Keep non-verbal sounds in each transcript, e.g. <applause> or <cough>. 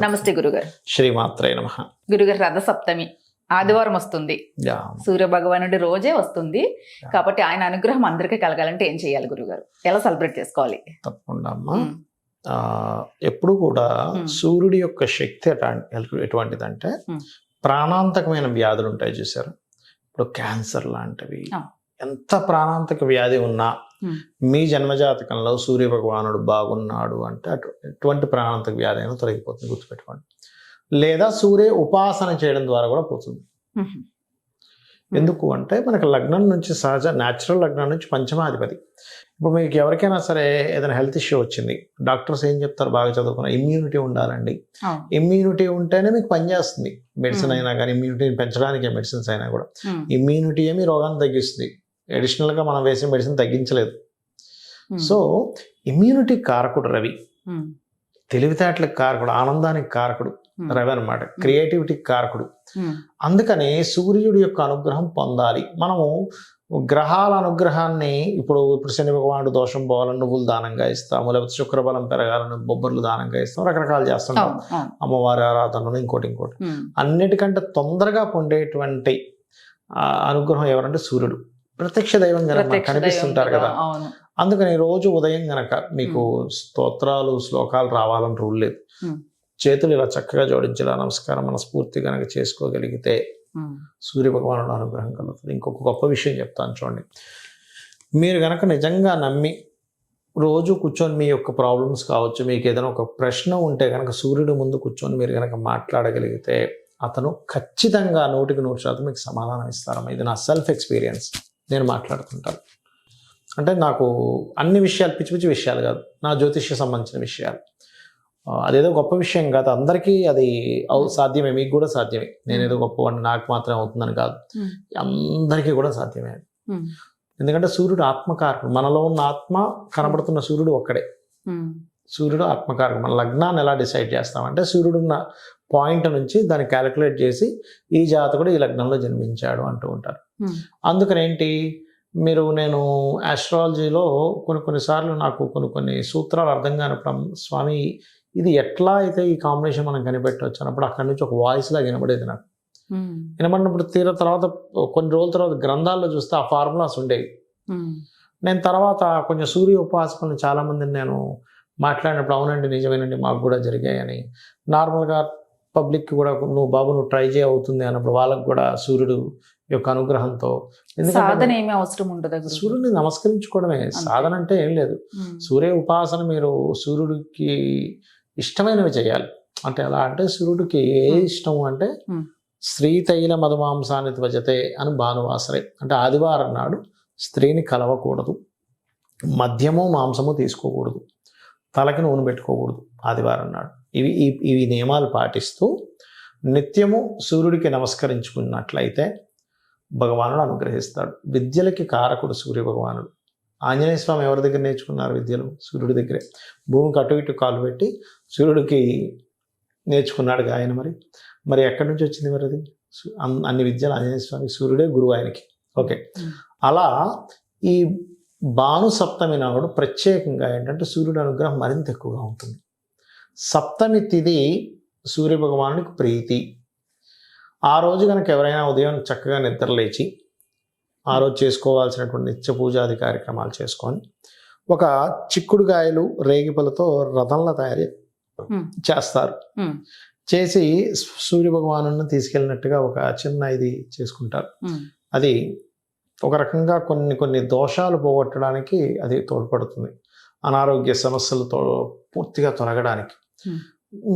నమస్తే గురుగారు. శ్రీమాత్రే నమ. గురుగారు రథ సప్తమి ఆదివారం వస్తుంది. సూర్య భగవానుడి రోజే వస్తుంది. కాబట్టి ఆయన అనుగ్రహం అందరికీ కలగాలంటే ఏం చేయాలి గురుగారు? ఎలా సెలబ్రేట్ చేసుకోవాలి? తప్పకుండా అమ్మా. ఎప్పుడు కూడా. సూర్యుడి యొక్క శక్తి ఎటా- ఎటువంటిదంటే. ప్రాణాంతకమైన వ్యాధులు ఉంటాయి చూసారు? ఇప్పుడు క్యాన్సర్ లాంటివి. ఎంత ప్రాణాంతక వ్యాధి ఉన్నా. మీ జన్మజాతకంలో సూర్య భగవానుడు బాగున్నాడు అంటే అటు ఎటువంటి ప్రాణాంతక వ్యాధి అయినా తొలగిపోతుంది గుర్తుపెట్టుకోండి. లేదా సూర్య ఉపాసన చేయడం ద్వారా కూడా పోతుంది. ఉమ్, ఎందుకు అంటే మనకి లగ్నం నుంచి సహజ న్యాచురల్ లగ్నం నుంచి పంచమాధిపతి. ఇప్పుడు మీకు ఎవరికైనా సరే ఏదైనా హెల్త్ ఇష్యూ వచ్చింది డాక్టర్స్ ఏం చెప్తారు? బాగా చదువుకున్న ఇమ్యూనిటీ ఉండాలండి. ఇమ్యూనిటీ ఉంటేనే మీకు పనిచేస్తుంది మెడిసిన్ Hmm. అయినా కానీ ఇమ్యూనిటీని పెంచడానికి మెడిసిన్స్ అయినా కూడా. ఇమ్యూనిటీ మీ రోగాన్ని తగ్గిస్తుంది. అడిషనల్గా మనం వేసిన మెడిసిన్ తగ్గించలేదు. సో ఇమ్యూనిటీ కారకుడు రవి. ఉమ్, తెలివితేటలకు కారకుడు ఆనందానికి కారకుడు ఉమ్, రవి అనమాట క్రియేటివిటీకి కారకుడు. అందుకనే సూర్యుడి యొక్క అనుగ్రహం పొందాలి. మనము గ్రహాల అనుగ్రహాన్ని ఇప్పుడు ఇప్పుడు శని భగవానుడు దోషం పోవాలని నువ్వులు దానంగా ఇస్తాము లేకపోతే శుక్రబలం పెరగాలని బొబ్బర్లు దానంగా ఇస్తాం రకరకాలు చేస్తుంటాం. అమ్మవారి ఆరాధనలు ఇంకోటి ఇంకోటి. అన్నిటికంటే తొందరగా పొందేటువంటి అనుగ్రహం ఎవరంటే సూర్యుడు. ప్రత్యక్ష దైవం కనుక కనిపిస్తుంటారు కదా. అందుకని రోజు ఉదయం గనక మీకు స్తోత్రాలు శ్లోకాలు రావాలని రూల్ లేదు. చేతులు ఇలా చక్కగా జోడించేలా నమస్కారం మనస్ఫూర్తి గనక చేసుకోగలిగితే ఉమ్, సూర్య భగవానుడు అనుగ్రహం కలుగుతుంది. ఇంకొక గొప్ప విషయం చెప్తాను చూడండి. మీరు గనక నిజంగా నమ్మి రోజు కూర్చొని మీ యొక్క ప్రాబ్లమ్స్ కావచ్చు మీకు ఏదైనా ఒక ప్రశ్న ఉంటే కనుక సూర్యుడు ముందు కూర్చొని మీరు కనుక మాట్లాడగలిగితే అతను ఖచ్చితంగా నూటికి నూరు శాతం మీకు సమాధానం ఇస్తారమ్మా. ఇది నా సెల్ఫ్ ఎక్స్పీరియన్స్ నేను మాట్లాడుతుంటాను అంటే నాకు అన్ని విషయాలు పిచ్చి పిచ్చి విషయాలు కాదు. నా జ్యోతిష్య సంబంధించిన విషయాలు. అదేదో గొప్ప విషయం కాదు. అందరికీ అది సాధ్యమే. మీకు కూడా సాధ్యమే. నేను ఏదో గొప్పవాడిని నాకు మాత్రమే అవుతుందని కాదు. అందరికీ కూడా సాధ్యమే ఎందుకంటే సూర్యుడు ఆత్మకారకుడు. మనలో ఉన్న ఆత్మ కనబడుతున్న సూర్యుడు ఒక్కడే. సూర్యుడు ఆత్మకారకుడు. మన లగ్నాన్ని ఎలా డిసైడ్ చేస్తామంటే సూర్యుడు ఉన్న పాయింట్ నుంచి దాన్ని క్యాలిక్యులేట్ చేసి ఈ జాతకుడు ఈ లగ్నంలో జన్మించాడు అంటూ ఉంటారు. ఉమ్, అందుకని ఏంటి మీరు నేను ఆస్ట్రాలజీలో కొన్ని కొన్నిసార్లు నాకు కొన్ని కొన్ని సూత్రాలు అర్థం కానప్పుడు "అమ్మ, స్వామి ఇది ఎట్లా అయితే ఈ కాంబినేషన్ మనం కనిపెట్టవచ్చు అన్నప్పుడు అక్కడి నుంచి ఒక వాయిస్ లాగా వినబడేది నాకు. వినబడినప్పుడు తీర తర్వాత కొన్ని రోజుల తర్వాత గ్రంథాల్లో చూస్తే ఆ ఫార్ములాస్ ఉండేవి. నేను తర్వాత కొంచెం సూర్య ఉపాసకులను చాలామందిని నేను మాట్లాడినప్పుడు అవునండి నిజమేనండి మాకు కూడా జరిగాయని. నార్మల్గా పబ్లిక్ కూడా నువ్వు బాబు నువ్వు ట్రై చేయ అవుతుంది అన్నప్పుడు వాళ్ళకు కూడా సూర్యుడు యొక్క అనుగ్రహంతో. సాధన ఏమీ అవసరం ఉండదా? సూర్యుడిని నమస్కరించుకోవడమే. సాధన అంటే ఏం లేదు. సూర్య ఉపాసన మీరు సూర్యుడికి ఇష్టమైనవి చేయాలి. అంటే ఎలా అంటే సూర్యుడికి ఏ. ఇష్టం అంటే Hmm. శ్రీతైల మధుమాంసాన్ని త్వజతే అని భానువాసరే. అంటే ఆదివారం నాడు స్త్రీని కలవకూడదు. మద్యము మాంసము తీసుకోకూడదు. తలకి నూనె పెట్టుకోకూడదు ఆదివారం నాడు. ఇవి ఈ ఇవి నియమాలు పాటిస్తూ నిత్యము సూర్యుడికి నమస్కరించుకున్నట్లయితే భగవానుడు అనుగ్రహిస్తాడు. విద్యలకి కారకుడు సూర్య భగవానుడు ఆంజనేయ స్వామి ఎవరి దగ్గర నేర్చుకున్నారు విద్యలు? సూర్యుడి దగ్గరే. భూమికి అటు ఇటు కాలు పెట్టి సూర్యుడికి నేర్చుకున్నాడు ఆయన మరి? మరి ఎక్కడి నుంచి వచ్చింది మరి అది? అన్ని విద్యలు ఆంజనేయ స్వామి సూర్యుడే గురువు ఆయనకి. ఓకే. అలా ఈ భాను సప్తమి నాడు ప్రత్యేకంగా ఏంటంటే సూర్యుడి అనుగ్రహం మరింత ఎక్కువగా ఉంటుంది. సప్తమి తిథి సూర్య భగవానుడికి ప్రీతి. ఆ రోజు కనుక ఎవరైనా ఉదయం చక్కగా నిద్ర లేచి ఆ రోజు చేసుకోవాల్సినటువంటి నిత్య పూజాది కార్యక్రమాలు చేసుకొని ఒక చిక్కుడుగాయలు రేగిపలతో రథంలా తయారు చేస్తారు. చేసి సూర్య భగవాను తీసుకెళ్ళినట్టుగా ఒక చిన్న ఇది చేసుకుంటారు. అది ఒక రకంగా కొన్ని కొన్ని దోషాలు పోగొట్టడానికి అది తోడ్పడుతుంది. అనారోగ్య సమస్యలతో పూర్తిగా తొలగడానికి. Hmm.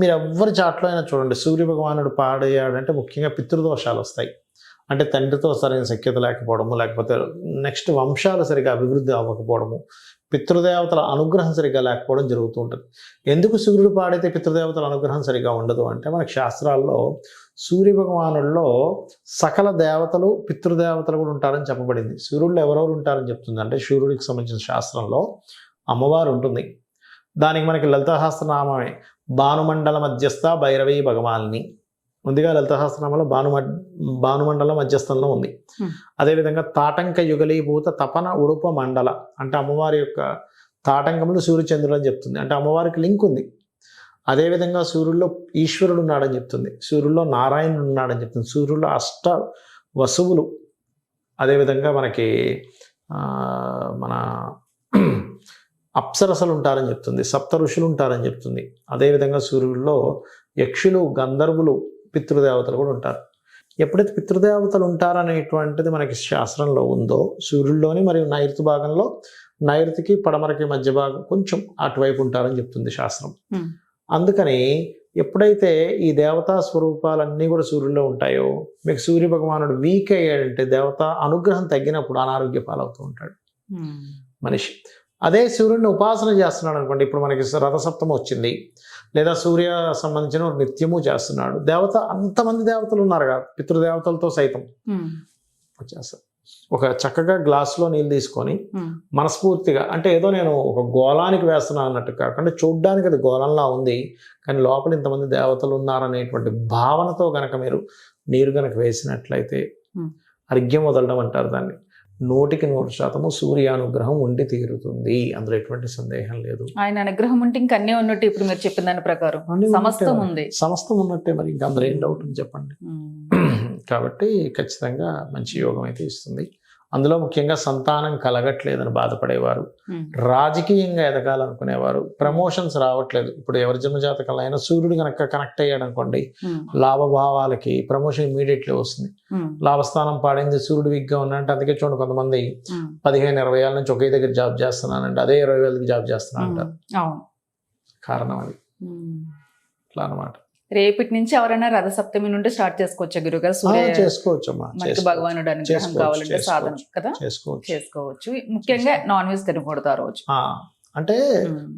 మీరు ఎవ్వరి చాట్లో అయినా చూడండి సూర్య భగవానుడు పాడయ్యాడంటే ముఖ్యంగా పితృదోషాలు వస్తాయి. అంటే తండ్రితో సరైన సఖ్యత లేకపోవడము లేకపోతే నెక్స్ట్ వంశాలు సరిగా అభివృద్ధి అవ్వకపోవడము పితృదేవతల అనుగ్రహం సరిగా లేకపోవడం జరుగుతూ ఉంటుంది. ఎందుకు సూర్యుడు పాడైతే పితృదేవతల అనుగ్రహం సరిగా ఉండదు అంటే మనకి శాస్త్రాల్లో సూర్య భగవానుల్లో సకల దేవతలు పితృదేవతలు కూడా ఉంటారని చెప్పబడింది. సూర్యుడు ఎవరెవరు ఉంటారని చెప్తుంది అంటే సూర్యుడికి సంబంధించిన శాస్త్రంలో అమ్మవారు ఉంటుంది. దానికి మనకి లలితశాస్త్రనామమే భానుమండల మధ్యస్థ భైరవి భగవాన్ని. ముందుగా లలితశాస్త్రనామంలో భాను భానుమండల మధ్యస్థంలో ఉంది. అదేవిధంగా తాటంక యుగలీభూత తపన ఉడుప మండల అంటే అమ్మవారి యొక్క తాటంకములు సూర్యచంద్రుడు అని చెప్తుంది. అంటే అమ్మవారికి లింక్ ఉంది. అదేవిధంగా సూర్యుల్లో ఈశ్వరుడు ఉన్నాడని చెప్తుంది. సూర్యుల్లో నారాయణుడు ఉన్నాడని చెప్తుంది. సూర్యుల్లో అష్ట వసువులు. అదేవిధంగా మనకి మన అప్సరసలు ఉంటారని చెప్తుంది సప్త ఋషులు ఉంటారని చెప్తుంది అదేవిధంగా సూర్యుల్లో యక్షులు గంధర్వులు పితృదేవతలు కూడా ఉంటారు. ఎప్పుడైతే పితృదేవతలు ఉంటారనేటువంటిది మనకి శాస్త్రంలో ఉందో సూర్యుల్లోని మరియు నైరుతి భాగంలో నైరుతికి పడమరకి మధ్య భాగం కొంచెం అటువైపు ఉంటారని చెప్తుంది శాస్త్రం. అందుకని ఎప్పుడైతే ఈ దేవతా స్వరూపాలన్నీ కూడా సూర్యుల్లో ఉంటాయో మీకు సూర్య భగవానుడు వీక్ అయ్యాడంటే దేవత అనుగ్రహం తగ్గినప్పుడు అనారోగ్య పాలవుతూ ఉంటాడు. మనిషి. అదే సూర్యుడిని ఉపాసన చేస్తున్నాడు అనుకోండి. ఇప్పుడు మనకి రథసప్తమి వచ్చింది. లేదా సూర్య సంబంధించిన నిత్యము చేస్తున్నాడు. దేవత అంతమంది దేవతలు ఉన్నారు కదా. పితృదేవతలతో సైతం. ఉమ్. వచ్చేస్తారు ఒక చక్కగా గ్లాసులో నీళ్ళు తీసుకొని. మనస్ఫూర్తిగా అంటే ఏదో నేను ఒక గోళానికి వేస్తున్నాను అన్నట్టు కాకుండా చూడ్డానికి అది గోళంలా ఉంది. కానీ లోపల ఇంతమంది దేవతలు ఉన్నారనేటువంటి భావనతో గనక మీరు నీరు గనక వేసినట్లయితే. అర్ఘ్యం వదలడం అంటారు దాన్ని. నూటికి నూరు శాతము సూర్యానుగ్రహం ఉండి తీరుతుంది. అందులో ఎటువంటి సందేహం లేదు. ఆయన అనుగ్రహం ఉంటే ఇంక అన్నీ ఉన్నట్టు ఇప్పుడు మీరు చెప్పిన దాని ప్రకారం. సమస్తం ఉంది. సమస్తం ఉన్నట్టే మరి. ఇంకా అందులో ఏం డౌట్ ఉంది చెప్పండి. <clears throat> కాబట్టి ఖచ్చితంగా మంచి యోగం అయితే ఇస్తుంది. అందులో ముఖ్యంగా సంతానం కలగట్లేదని బాధపడేవారు. రాజకీయంగా ఎదగాలనుకునేవారు ప్రమోషన్స్ రావట్లేదు ఇప్పుడు ఎవరి జన్మజాతకంలో అయినా సూర్యుడు కనుక కనెక్ట్ అయ్యాడు అనుకోండి. లాభభావాలకి ప్రమోషన్ ఇమీడియట్లీ వస్తుంది. లాభస్థానం పాడింది సూర్యుడు విగ్గా ఉన్నట్టు అందుకే చూడండి కొంతమంది. పదిహేను ఇరవై ఏళ్ళ నుంచి ఒకే దగ్గర జాబ్ చేస్తున్నానంటే అదే ఇరవై వేలకి జాబ్ చేస్తున్నాను ఉమ్. అంటారు కారణం అది. అట్లా అనమాట రేపటి నుంచి ఎవరైనా రథ సప్తమి నుండి స్టార్ట్ చేసుకోవచ్చు గురుగారు సూర్య చేసుకోవచ్చు అమ్మా మనకి. భగవానుడు అనుగ్రహం కావాలంటే సాధన. కదా చేసుకోవచ్చు చేసుకోవచ్చు ముఖ్యంగా నాన్ వెజ్ తినకూడదు ఆ రోజు అంటే.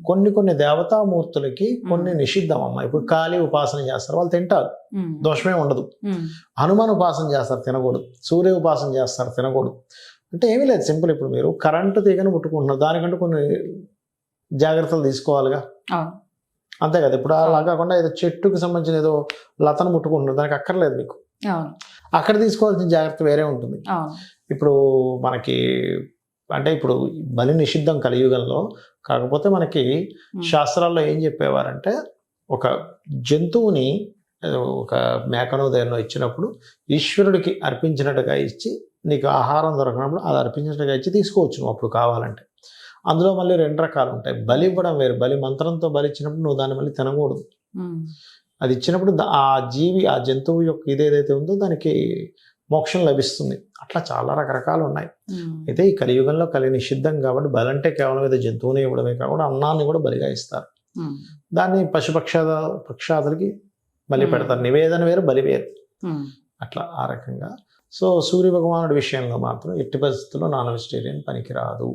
కొన్ని కొన్ని దేవతామూర్తులకి కొన్ని. నిషిద్ధం అమ్మ ఇప్పుడు కాళీ ఉపాసన చేస్తారు వాళ్ళు తింటారు. దోషమే ఉండదు. హనుమాన్ ఉపాసన చేస్తారు తినకూడదు సూర్య ఉపాసన చేస్తారు తినకూడదు అంటే ఏమీ లేదు సింపుల్ ఇప్పుడు మీరు కరెంటు తీగను ముట్టుకుంటున్నారు దానికంటే కొన్ని జాగ్రత్తలు తీసుకోవాలిగా అంతే కదా ఇప్పుడు అలా కాకుండా ఏదో చెట్టుకి సంబంధించిన ఏదో లతను ముట్టుకుంటున్నారు దానికి అక్కర్లేదు మీకు. అక్కడ తీసుకోవాల్సిన జాగ్రత్త వేరే ఉంటుంది. ఇప్పుడు మనకి అంటే ఇప్పుడు బలి నిషిద్ధం కలియుగంలో కాకపోతే మనకి. శాస్త్రాల్లో ఏం చెప్పేవారంటే ఒక జంతువుని ఒక మేకనో దేన్నో ఇచ్చినప్పుడు ఈశ్వరుడికి అర్పించినట్టుగా ఇచ్చి నీకు ఆహారం దొరకనప్పుడు అది అర్పించినట్టుగా ఇచ్చి తీసుకోవచ్చు నువ్వు అప్పుడు కావాలంటే. అందులో మళ్ళీ రెండు రకాలు ఉంటాయి బలి ఇవ్వడం వేరు బలి మంత్రంతో బలి ఇచ్చినప్పుడు నువ్వు దాన్ని మళ్ళీ తినకూడదు. అది ఇచ్చినప్పుడు ఆ జీవి ఆ జంతువు యొక్క ఇదేదైతే ఉందో దానికి మోక్షం లభిస్తుంది అట్లా చాలా రకరకాలు ఉన్నాయి. అయితే ఈ కలియుగంలో కలి నిషిద్ధం కాబట్టి బలి అంటే కేవలం ఏదో జంతువుని ఇవ్వడమే కాకుండా అన్నాన్ని కూడా బలిగా ఇస్తారు. దాన్ని పశుపక్షాద పక్షాదులకి బలి. పెడతారు నివేదన వేరు బలి వేరు. అట్లా ఆ రకంగా సో సూర్య భగవానుడి విషయంలో మాత్రం ఎట్టి పరిస్థితుల్లో నాన్ వెజిటేరియన్ పనికిరాదు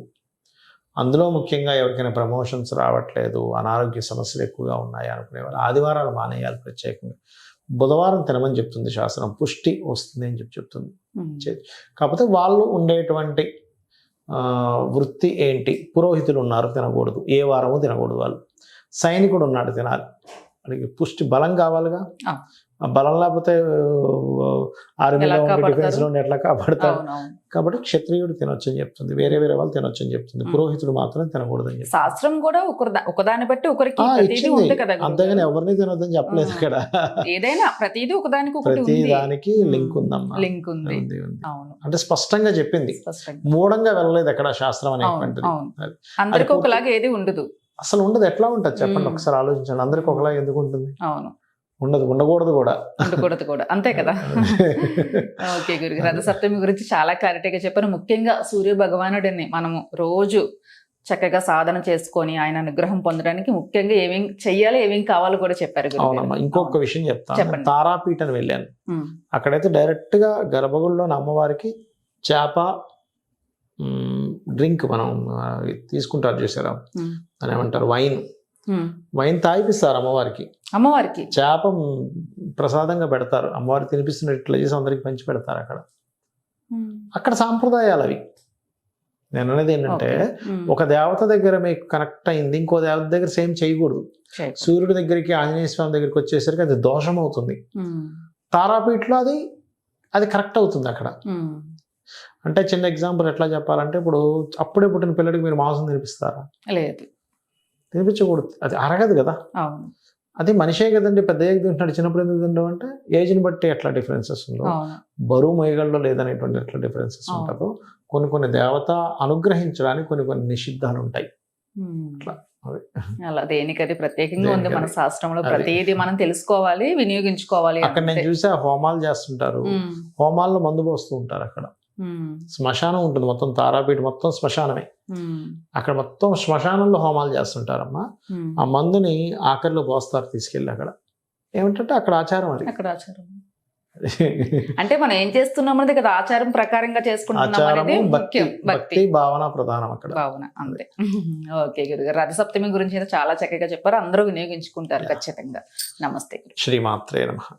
అందులో ముఖ్యంగా ఎవరికైనా ప్రమోషన్స్ రావట్లేదు అనారోగ్య సమస్యలు ఎక్కువగా ఉన్నాయి అనుకునేవారు. ఆదివారాలు మానేయాలి ప్రత్యేకంగా. బుధవారం తినమని చెప్తుంది శాస్త్రం పుష్టి వస్తుంది అని చెప్పి చెప్తుంది. కాకపోతే వాళ్ళు ఉండేటువంటి వృత్తి ఏంటి? పురోహితులు ఉన్నారు తినకూడదు. ఏ వారము తినకూడదు వాళ్ళు. సైనికుడు ఉన్నాడు తినాలి. వాడికి పుష్టి బలం కావాలిగా? బలం లేకపోతే ఆర్మీలో ఉండి కాపాడతారు? డిఫెన్స్లో ఉండి ఎట్లా కాపాడతారు? కాబట్టి క్షత్రియుడు తినొచ్చు అని చెప్తుంది. వేరే వేరే వాళ్ళు తినొచ్చు అని చెప్తుంది. పురోహితుడు మాత్రం తినకూడదని శాస్త్రం కూడా ఒకరు ఒకదాన్ని బట్టి ఒకరికి అంతేగాని. ఎవరిని తినొద్దని చెప్పలేదు. ఇక్కడ. ఏదైనా ప్రతిదీ ఒకదానికి ప్రతి దానికి. లింక్ ఉందమ్మా. లింక్ ఉంది. అంటే స్పష్టంగా చెప్పింది. మూఢంగా వెళ్ళలేదు ఎక్కడ శాస్త్రం అనేటువంటిది. అందరికి ఒకలాగా ఏది ఉండదు. అసలు ఉండదు. ఎట్లా ఉంటుంది? చెప్పండి. ఒకసారి ఆలోచించండి. అందరికి ఒకలా ఎందుకు ఉంటుంది? అవును. ఉండదు ఉండకూడదు కూడా. ఉండకూడదు కూడా. అంతే కదా? ఓకే గురు రథ సప్తమి గురించి చాలా క్లారిటీగా చెప్పారు. ముఖ్యంగా సూర్య భగవానుడిని మనము రోజు చక్కగా సాధన చేసుకొని ఆయన అనుగ్రహం పొందడానికి ముఖ్యంగా ఏమేం చెయ్యాలి ఏమేం కావాలో కూడా చెప్పారు. అవునమ్మా ఇంకొక విషయం చెప్తాను. చెప్పండి. తారాపీఠ అని వెళ్ళాను అక్కడైతే డైరెక్ట్గా గర్భగుడిలోని అమ్మవారికి చేప డ్రింక్ మనం తీసుకుంటారు చూసారా? అని ఏమంటారు? వైన్. వైన్ తాగిపిస్తారు అమ్మవారికి. అమ్మవారికి? చేప ప్రసాదంగా పెడతారు. అమ్మవారికి తినిపిస్తున్నట్లు చేసి అందరికి పంచి పెడతారు అక్కడ. అక్కడ సాంప్రదాయాలు అవి. నేను అనేది ఏంటంటే ఒక దేవత దగ్గర మీకు కనెక్ట్ అయింది ఇంకో దేవత దగ్గర సేమ్ చేయకూడదు. సూర్యుడి దగ్గరికి ఆంజనేయ స్వామి దగ్గరికి వచ్చేసరికి అది దోషం అవుతుంది తారాపీఠలో అది అది కరెక్ట్ అవుతుంది అక్కడ. అంటే చిన్న ఎగ్జాంపుల్ ఎట్లా చెప్పాలంటే ఇప్పుడు అప్పుడే పుట్టిన పిల్లడికి మీరు మాంసం తినిపిస్తారా? లేదు. తినిపించకూడదు అది అరగదు కదా అవును అది మనిషే కదండి పెద్ద ఏజ్ తింటున్నాడు చిన్నప్పుడు ఎందుకు తింటాం అంటే ఏజ్ని బట్టి ఎట్లా డిఫరెన్సెస్ ఉందో బరువు మొయ్యగల్లో లేదనేటువంటి ఎట్లా డిఫరెన్సెస్. ఉంటుందో కొన్ని కొన్ని దేవత అనుగ్రహించడానికి కొన్ని కొన్ని నిషిద్ధాలు ఉంటాయి. అట్లా. అలా దేనికది ప్రత్యేకంగా ఉంది మన. శాస్త్రంలో. ప్రతిదీ మనం తెలుసుకోవాలి వినియోగించుకోవాలి అక్కడ నేను. చూసి హోమాలు చేస్తుంటారు. హోమాల్లో మందు పోస్తూ ఉంటారు అక్కడ. శ్మశానం ఉంటుంది. మొత్తం తారాపీఠ మొత్తం శ్మశానమే. అక్కడ మొత్తం శ్మశానంలో హోమాలు చేస్తుంటారమ్మా. ఆ మందుని ఆఖరిలో పోస్తారు తీసుకెళ్ళి అక్కడ. ఏమిటంటే అక్కడ ఆచారం అది. అక్కడ ఆచారం. అంటే మనం ఏం చేస్తున్నాం అనేది కదా ఆచారం ప్రకారంగా చేసుకుంటున్నాం భక్తి భావన ప్రధానం అక్కడ. భావన అంతే. ఓకే గురుగారు. రథసప్తమి గురించి అయితే చాలా చక్కగా చెప్పారు. అందరూ వినియోగించుకుంటారు ఖచ్చితంగా. నమస్తే శ్రీమాత్రే నమ.